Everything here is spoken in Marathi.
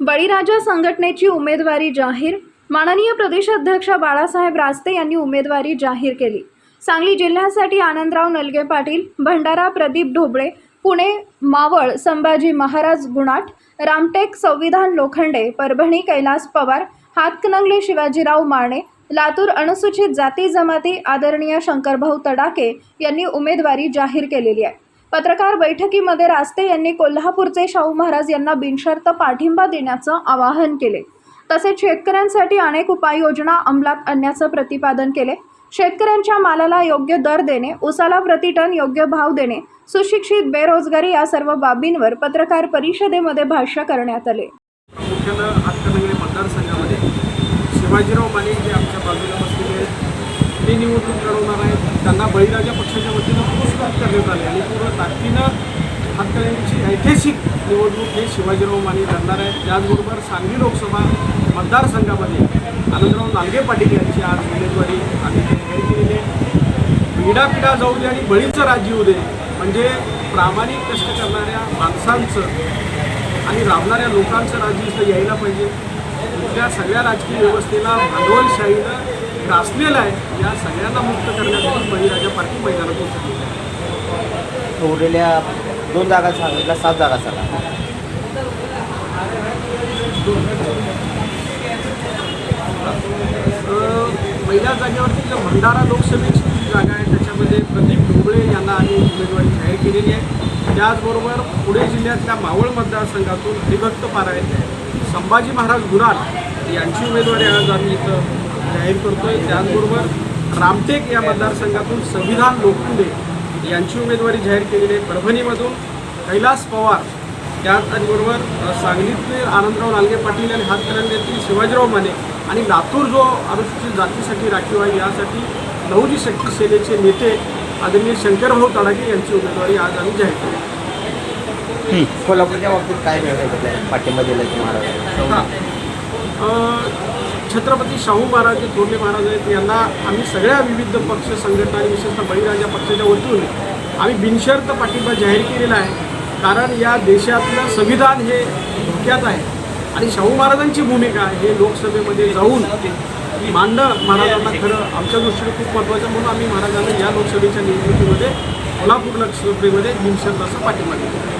बळीराजा संघटनेची उमेदवारी जाहीर. माननीय प्रदेशाध्यक्ष बाळासाहेब रास्ते यांनी उमेदवारी जाहीर केली. सांगली जिल्ह्यासाठी आनंदराव नलगे पाटील भंडारा प्रदीप ढोबळे पुणे मावळ संभाजी महाराज गुणाट रामटेक संविधान लोखंडे परभणी कैलास पवार हातकणंगले शिवाजीराव माने लातूर अनुसूचित जाती जमाती आदरणीय शंकरभाऊ तडाके यांनी उमेदवारी जाहीर केलेली आहे. पत्रकार बैठकीमध्ये रास्ते यांनी कोल्हापूरचे शाहू महाराज यांना बिनशर्त पाठिंबा देण्याचं आवाहन केले. तसेच शेतकऱ्यांसाठी अनेक उपाययोजना अंमलात आणण्याचं प्रतिपादन केले. शेतकऱ्यांच्या मालाला योग्य दर देणे उसाला प्रतिटन योग्य भाव देणे सुशिक्षित बेरोजगारी या सर्व बाबींवर पत्रकार परिषदेमध्ये भाष्य करण्यात आले. प्रामुख्यानं हातकणंगले मतदारसंघामध्ये शिवाजीराव माने जे आमच्या बाजूला बसलेले ते निवडणूक लढवणार आहेत. त्यांना बळीराजा पक्षाच्या वतीनं पुरस्कार करण्यात आले आणि पूर्ण ताकदीनं हातकऱ्यांची ऐतिहासिक निवडणूक हे शिवाजीराव माने लढणार आहेत. त्याचबरोबर सांगली लोकसभा मतदारसंघामध्ये आनंदराव नालगे पाटील यांची आज उमेदवारी आम्ही जाहीर केलेली आहे. पिढापिढा जाऊ दे आणि बळीचं राज्य होऊ दे म्हणजे प्रामाणिक कष्ट करणाऱ्या माणसांचं आणि राबणाऱ्या लोकांचं राज्य इथं यायला पाहिजे. इथल्या सगळ्या राजकीय व्यवस्थेला भांडवलशाहीनं ग्रासलेलं आहे. या सगळ्यांना मुक्त करण्यासाठी बळीराजा पार्टी मैदानात उतरली. आहे उरलेल्या दोन जागा सांगितल्या सात जागा सांगा. पहिल्या जागेवरती जो भंडारा लोकसभेची जी जागा आहे त्याच्यामध्ये प्रदीप ढोबळे यांना आम्ही उमेदवारी जाहीर केलेली आहे. त्याचबरोबर पुणे जिल्ह्यातल्या मावळ मतदारसंघातून हरिभक्त पारायण संभाजी महाराज गुराल यांची उमेदवारी आज आम्ही इथं जाहीर करतोय त्याचबरोबर रामटेक या मतदारसंघातून संविधान लोखंडे यांची उमेदवारी जाहीर केलेली आहे. परभणीमधून कैलास पवार त्याचबरोबर सांगलीतील आनंदराव नालगे पाटील आणि हातकणंगल्यातील शिवाजीराव माने आणि लातूर जो अनुसूचित जातीसाठी राखीव आहे यासाठी नवजी शक्ती सेनेचे नेते आदरणीय शंकरभाऊ तडाके यांची उमेदवारी आज आम्ही जाहीर केली. कोल्हापूरच्या बाबतीत काय पाठिंबा दिला महाराज छत्रपती शाहू महाराज जे थोरले महाराज आहेत यांना आम्ही सगळ्या विविध पक्ष संघटना आणि विशेषतः बळीराजा पक्षाच्या वतीने आम्ही बिनशर्त पाठिंबा जाहीर केलेला आहे. कारण या देशातलं संविधान हे धोक्यात आहे. आणि शाहू महाराजांची भूमिका हे लोकसभेमध्ये जाऊन मांडणं महाराजांना खरं आमच्या दृष्टीने खूप महत्त्वाचं म्हणून आम्ही महाराजांना या लोकसभेच्या निवडणुकीमध्ये कोल्हापूर लोकसभेमध्ये बिनशर्त असं पाठिंबा दिला.